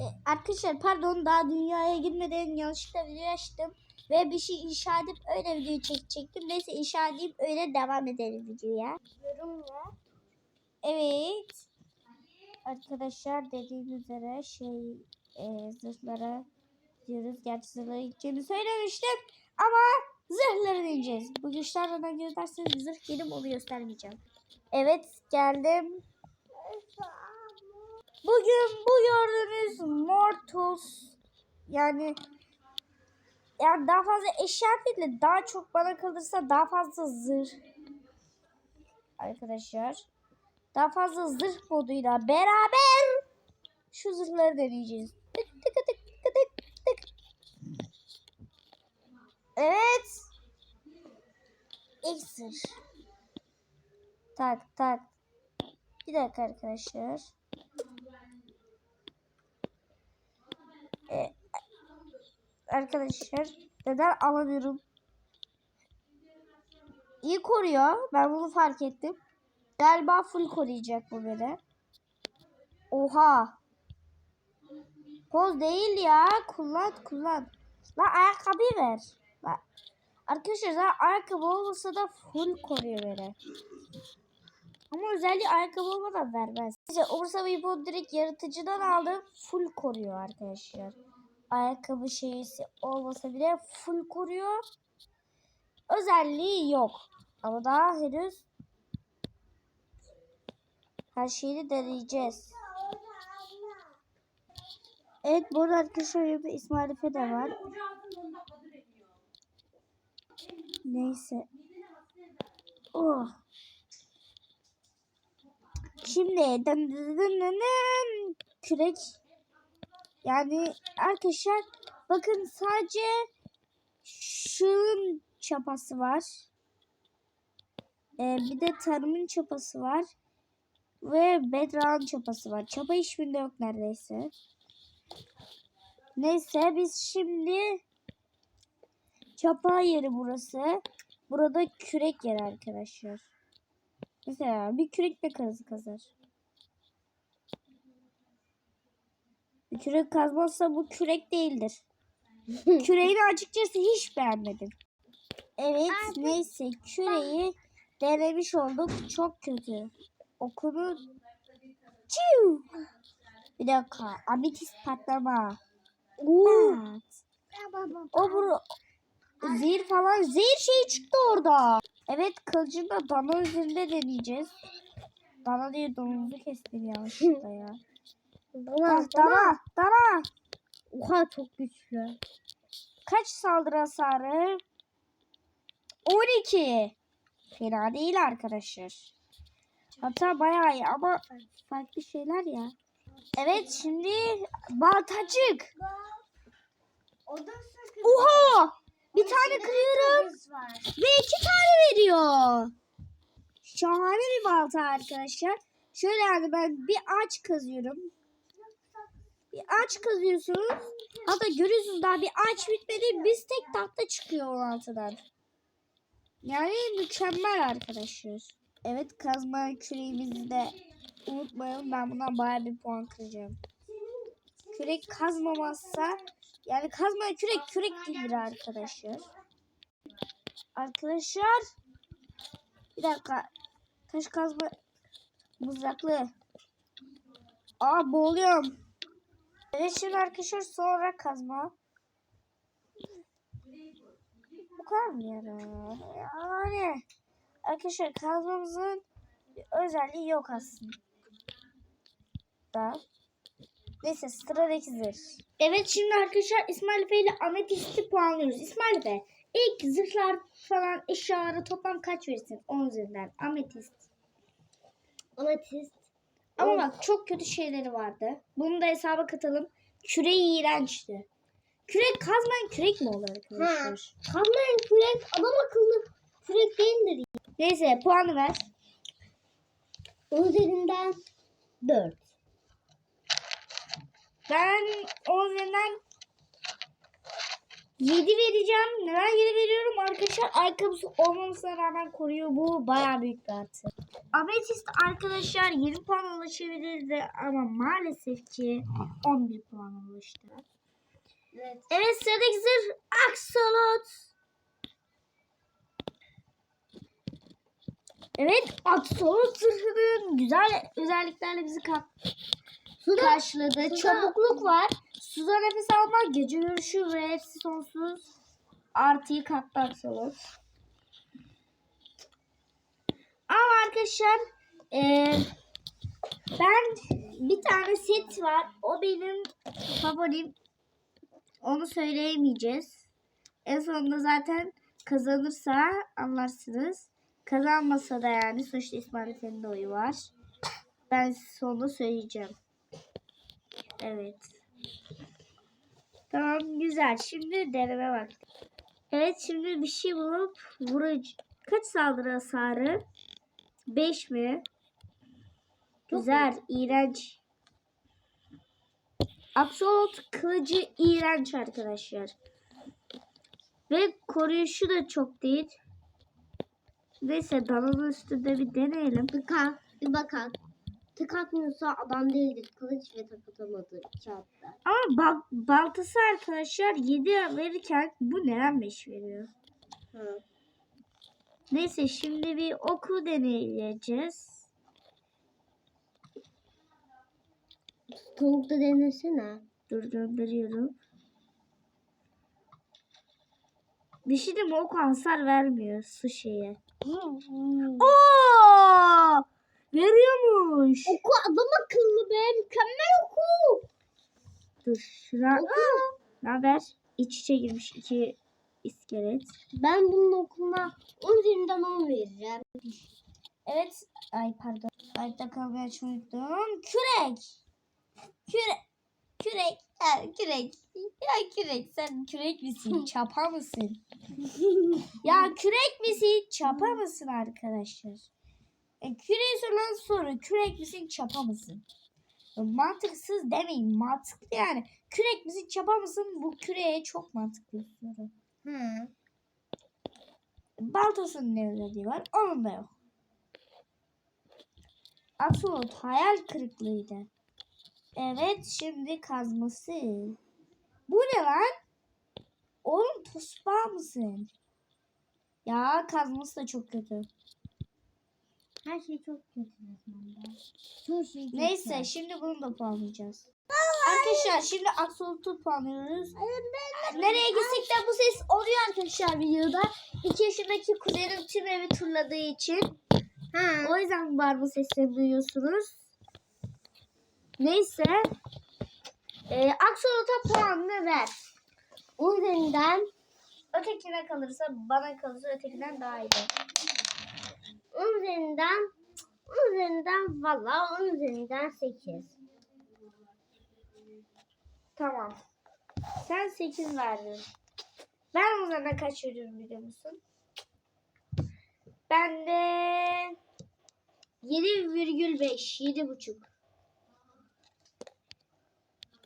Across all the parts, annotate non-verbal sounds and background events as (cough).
E, arkadaşlar pardon daha dünyaya gitmeden yanlışlıkla video açtım. Ve bir şey inşa edip öyle video çekecektim. Neyse inşa edeyim öyle devam edelim videoya. Yorumla. Evet. Arkadaşlar dediğim üzere şey e, zırhlara diyoruz. Gerçi zırhlara gideceğimi söylemiştim. Ama zırhlara ineceğiz. Bu güçlerden gösterseniz zırh gelim onu göstermeyeceğim. Evet geldim. Bugün bu gördüğünüz Mortus yani yani daha fazla eşya değil de daha çok bana kalırsa daha fazla zırh arkadaşlar. Daha fazla zırh moduyla beraber şu zırhları deneyeceğiz. Tık tık tık tık tık tık. Evet. İlk zırh. Tak tak. Bir dakika arkadaşlar. Arkadaşlar neden alamıyorum? İyi koruyor. Ben bunu fark ettim. Galiba full koruyacak bu beni. Oha. Poz değil ya. Kullan kullan. La ayakkabıyı ver. La. Arkadaşlar zaten ayakkabı olmasa da full koruyor beni. Ama özelliği ayakkabı olmadan vermez. İşte umursamayı bu direkt yaratıcıdan aldım. Full koruyor arkadaşlar. Ayakkabı şeysi olmasa bile full koruyor. Özelliği yok. Ama daha henüz her şeyi deneyeceğiz. Evet burada arkadaşlar yanımda İsmail Efe de var. Neyse. Oh. Şimdi dın dın dın dın dın. kürek yani arkadaşlar bakın sadece şunun çapası var. Ee, bir de tarımın çapası var. Ve Bedra'nın çapası var. Çapa hiçbirinde yok neredeyse. Neyse biz şimdi çapa yeri burası. Burada kürek yeri arkadaşlar. Mesela bir kürekle kazı kazar. Bir kürek kazmazsa bu kürek değildir. (laughs) Küreğini açıkçası hiç beğenmedim. Evet neyse küreği denemiş olduk. Çok kötü. Okunu Çiu. Bir dakika. Ametist patlama. Pat. O bu zehir falan zehir şey çıktı orada. Evet kılıcını da dana üzerinde deneyeceğiz. Dana diye domuzu kestim yanlışlıkla ya. (laughs) Dana, dana, dana. Oha çok güçlü. Kaç saldırı hasarı? 12. Fena değil arkadaşlar. Hatta bayağı iyi ama farklı şeyler ya. Evet şimdi baltacık. Oha! Bir tane kırıyorum ve iki tane veriyor. Şahane bir balta arkadaşlar. Şöyle yani ben bir ağaç kazıyorum. Bir ağaç kazıyorsunuz. Hatta görüyorsunuz daha bir ağaç bitmedi. Biz tek tahta çıkıyor onun altından. Yani mükemmel arkadaşlar. Evet kazma küreğimizi de unutmayalım. Ben bundan baya bir puan kıracağım. Kürek kazmamazsa yani kazma kürek kürek değildir arkadaşlar. Arkadaşlar bir dakika. Taş kazma mızraklı. Aa boğuluyorum. Evet şimdi arkadaşlar sonra kazma. Bu kadar mı yani? Yani arkadaşlar kazmamızın bir özelliği yok aslında. Neyse sıradaki zırh. Evet şimdi arkadaşlar İsmail Efe ile Ametist'i puanlıyoruz. İsmail Efe ilk zırhlar falan eşyalara toplam kaç verirsin? 10 üzerinden. Ametist. Ametist. Ama bak çok kötü şeyleri vardı. Bunu da hesaba katalım. Küreği iğrençti. Kürek kazmayan kürek mi olur arkadaşlar? Kazmayan kürek adam akıllı kürek değildir. Neyse puanı ver. Onun üzerinden 4. Ben 10 üzerinden 7 vereceğim. Neden 7 veriyorum arkadaşlar? Ayakkabısı olmamasına rağmen koruyor. Bu bayağı büyük bir artı. Ametist arkadaşlar 20 puan ulaşabilirdi ama maalesef ki 11 puan ulaştı. Evet. Evet sıradaki zırh Axolot. Evet Axolot zırhının güzel özelliklerle bizi ka- Suda, karşıladı. suda- Çabukluk var. Suda nefes almak, gece görüşü ve hepsi sonsuz. Artıyı Axolot. Ama arkadaşlar eee, ben bir tane set var. O benim favorim. Onu söyleyemeyeceğiz. En sonunda zaten kazanırsa anlarsınız. Kazanmasa da yani sonuçta İsmail Efe'nin oyu var. Ben sonunda söyleyeceğim. Evet. Tamam güzel. Şimdi deneme bak. Evet şimdi bir şey bulup vurucu. Kaç saldırı hasarı? 5 mi? Güzel. iğrenç. Absolut kılıcı iğrenç arkadaşlar. Ve koruyuşu da çok değil. Neyse dalın üstünde bir deneyelim. tıka, bir bakalım. Tık atmıyorsa adam değildir. Kılıç ve tak atamadı kağıtta. Ama bal- baltası arkadaşlar 7 verirken bu neden 5 veriyor? Ha. Neyse şimdi bir oku deneyeceğiz. Tavukta denesene. Dur gönderiyorum. Bir şey diyeyim mi? oku hasar vermiyor su şeye. Oo! Veriyormuş. Oku adam akıllı be. Mükemmel oku. Dur şuna. Oku. Ne haber? İç içe girmiş iki iskelet. Ben bunun okuma 10 üzerinden 10 vereceğim. Evet. Ay pardon. Kalmayı açmayı unuttum. Kürek. Kürek. Kürek. Ya, kürek. Ya kürek sen kürek misin? (laughs) Çapa mısın? (laughs) Ya kürek misin? Çapa mısın arkadaşlar? E, küreğe sorulan soru. Kürek misin? Çapa mısın? E, Mantıksız demeyin. Mantıklı yani. Kürek misin? Çapa mısın? Bu küreğe çok mantıklı soru. Hı. Baltasının ne özelliği var? Onun da yok. Absolut hayal kırıklığıydı. Evet şimdi kazması. Bu ne lan? Oğlum tosbağa mısın? Ya kazması da çok kötü. Her şey çok kötü resmende. Çoğu şey. Neyse şimdi bunu da puanlayacağız. Arkadaşlar şimdi Absolut'u puanlıyoruz. Nereye gitsek de bu ses oluyor arkadaşlar videoda. 2 yaşındaki kuzenim tüm evi turladığı için. Ha. O yüzden var bu sesleri duyuyorsunuz. Neyse. E, Axolot'a puanını ver. 10 üzerinden Ötekine kalırsa bana kalırsa ötekinden daha iyi. 10 üzerinden 10 üzerinden valla 10 üzerinden 8. Tamam. Sen 8 verdin. Ben o zaman kaç veriyorum biliyor musun? Ben de 7,5 7,5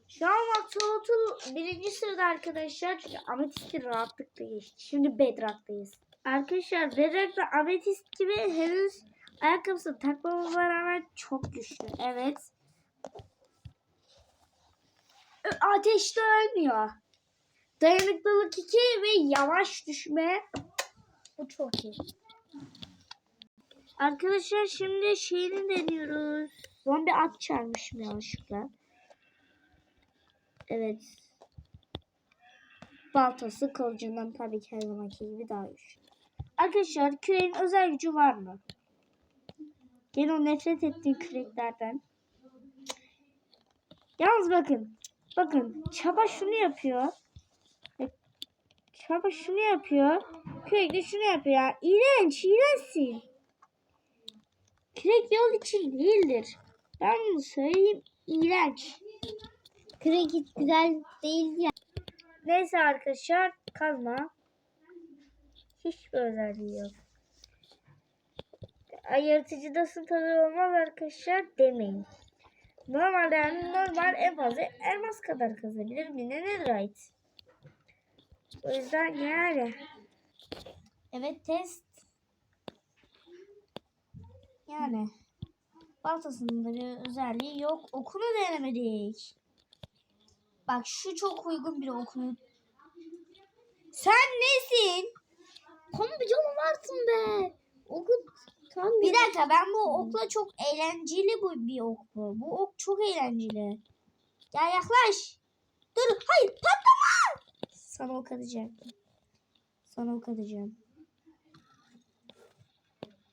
Şu an Maxolotl birinci sırada arkadaşlar. Çünkü Ametist'i rahatlıkla geçti. Şimdi Bedrock'tayız. Arkadaşlar Bedrock'ta Ametist gibi henüz ayakkabısı takmamama rağmen çok güçlü. Evet. Ateşte ölmüyor. Dayanıklılık 2 ve yavaş düşme. Bu çok iyi. Arkadaşlar şimdi şeyini deniyoruz. Zombi at çarmışım yanlışlıkla. Evet. Baltası kılıcından tabii ki her zamanki gibi daha güçlü. Arkadaşlar küreğin özel gücü var mı? Gene o nefret ettiğim küreklerden. Yalnız bakın. Bakın çaba şunu yapıyor. Çaba şunu yapıyor. Kürek de şunu yapıyor. Ya. İğrenç, iğrençsin. Kürek yol için değildir. Ben bunu söyleyeyim. İğrenç. Kürek hiç güzel değil ya. Neyse arkadaşlar kazma. Hiçbir özelliği yok. Ayırtıcıdasın tadı olmaz arkadaşlar demeyin. Normalde yani normal en fazla elmas kadar kazabilir mi? Ne netherite? O yüzden yani. Evet test. Yani baltasının bir özelliği yok. Okunu denemedik. Bak şu çok uygun bir okunu. Sen nesin? Canım varsın be. O gün tam Bir dakika ben bu okla çok eğlenceli bu bir ok bu. Bu ok çok eğlenceli. Gel yaklaş. Dur hayır patlama. Sana ok atacağım. Sana ok atacağım.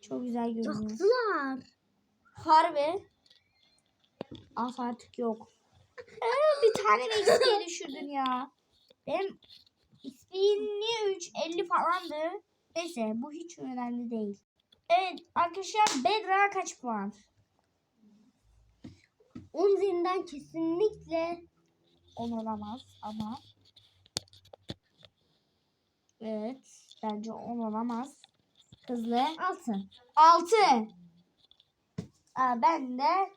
Çok güzel görünüyor. Yaktılar. Harbi. Af artık yok. Aa, bir tane mi eksiğe düşürdün ya? Benim ismim niye 3 50 falandı? Neyse bu hiç önemli değil. Evet arkadaşlar Bedra kaç puan? 10 üzerinden kesinlikle 10 olamaz ama. Evet bence 10 olamaz. Hızlı. 6. 6. Aa, ben de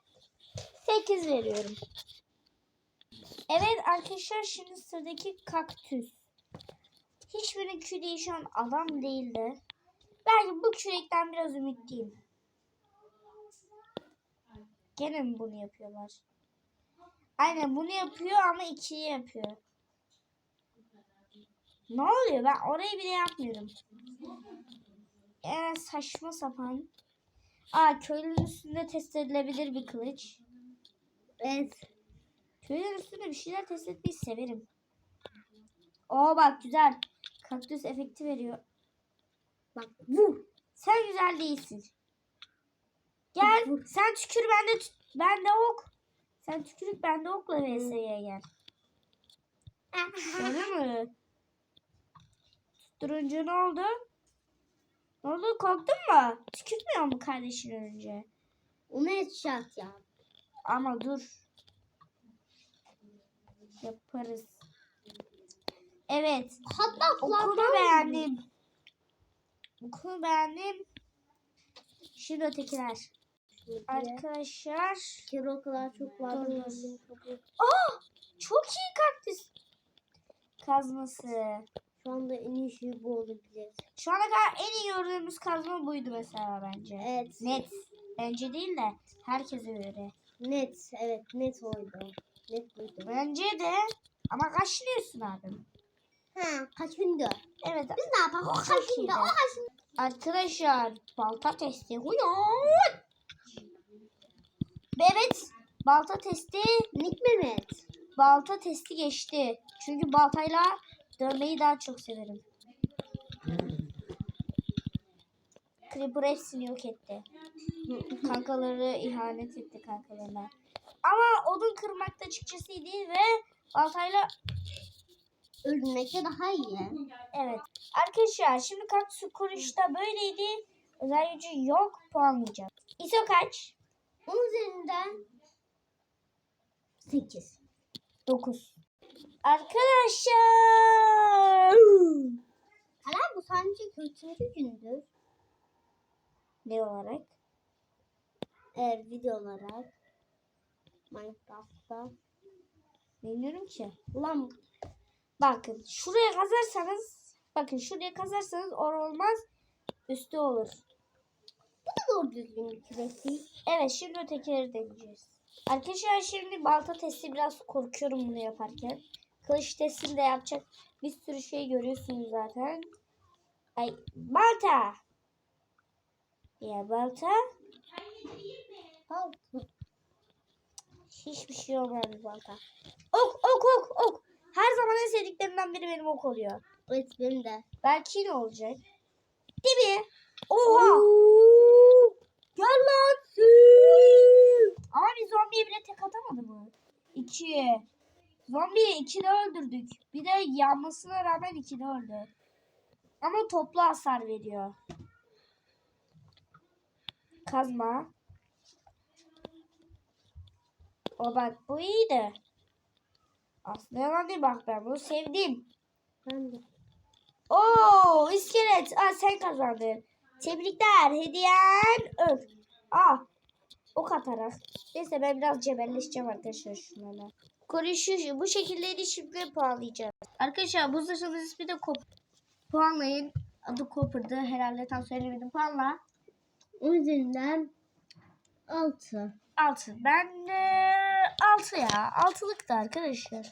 8 veriyorum. Evet arkadaşlar şimdi sıradaki kaktüs. Hiçbirinin küreği şu an adam değildi. Belki bu kürekten biraz ümitliyim. Gene mi bunu yapıyorlar? Aynen bunu yapıyor ama ikiyi yapıyor. Ne oluyor? Ben orayı bile yapmıyorum. Ee, saçma sapan. Aa köylünün üstünde test edilebilir bir kılıç. Evet. Köylünün üstünde bir şeyler test etmeyi severim. Oo bak güzel. Kaktüs efekti veriyor. Bak vur. Sen güzel değilsin. Gel sen tükür ben de ben de ok. Sen tükürük ben de okla vs'ye gel. Gördün mü? Durunca ne oldu? Ne oldu korktun mu? Tükürtmüyor mu kardeşin önce? Onu headshot ya. Ama dur. Yaparız. Evet. Hatta Okulu beğendim. Okulu beğendim. Şimdi ötekiler. Arkadaşlar. Kere o kadar çok var. Dur, dur. Gözüm kapalı. Aa, çok iyi kaktüs. Kazması. Şu anda en iyi şey bu olabilir. Şu ana kadar en iyi gördüğümüz kazma buydu mesela bence. Evet. Net. Bence değil de herkese göre. Net. Evet net oydu. Net buydu. Bence de. Ama kaçlıyorsun abim. Ha kaç gündür? Evet. Biz ne yapalım? O kaç gündür? O kaç gündür? Arkadaşlar balta testi. Huyat. Evet. Balta testi. Nick Mehmet. Balta testi geçti. Çünkü baltayla dövmeyi daha çok severim. Creeper hepsini yok etti. Kankaları ihanet etti kankalarına. Ama odun kırmakta değil ve baltayla Öldürmekte daha iyi. evet. Arkadaşlar şimdi kaktüs kuruşta böyleydi. Özel gücü yok puanlayacağım. ISO kaç? 10 üzerinden 8. 9. Arkadaşlar. Hala bu sadece kaçıncı gündür? Ne olarak? Eğer video olarak Minecraft'ta. Bilmiyorum ki. Ulan Bakın şuraya kazarsanız bakın şuraya kazarsanız or olmaz üstü olur. bu da doğru düzgün bir kürek değil. Evet şimdi ötekileri deneyeceğiz. Arkadaşlar şimdi balta testi biraz korkuyorum bunu yaparken. Kılıç testini de yapacak bir sürü şey görüyorsunuz zaten. Ay balta. Ya balta Al. hiçbir şey bir balta. Ok ok ok ok. Her zaman en sevdiklerimden biri benim ok oluyor. Evet benim de. Belki ne olacak? Değil mi? Oha! Gel lan! Ama bir zombiye bile tek atamadı bu. İki. Zombiyi ikide öldürdük. Bir de yanmasına rağmen ikide öldü. Ama toplu hasar veriyor. Kazma. O bak bu iyiydi. Aslında yalan değil bak ben bunu sevdim. Ben de. Oo iskelet. Aa, sen kazandın. Tebrikler. Hediyen öp. Aa ok atarak. Neyse ben biraz cebelleşeceğim arkadaşlar şunlarla. Konuşuyor. Bu şekilleri şimdi puanlayacağız. Arkadaşlar bu saçımız ismi de Kop. Puanlayın. Adı Copper'dı. Herhalde tam söylemedim. Puanla. 10 üzerinden Altı. 6. Ben de 6 ya. Altılık da arkadaşlar.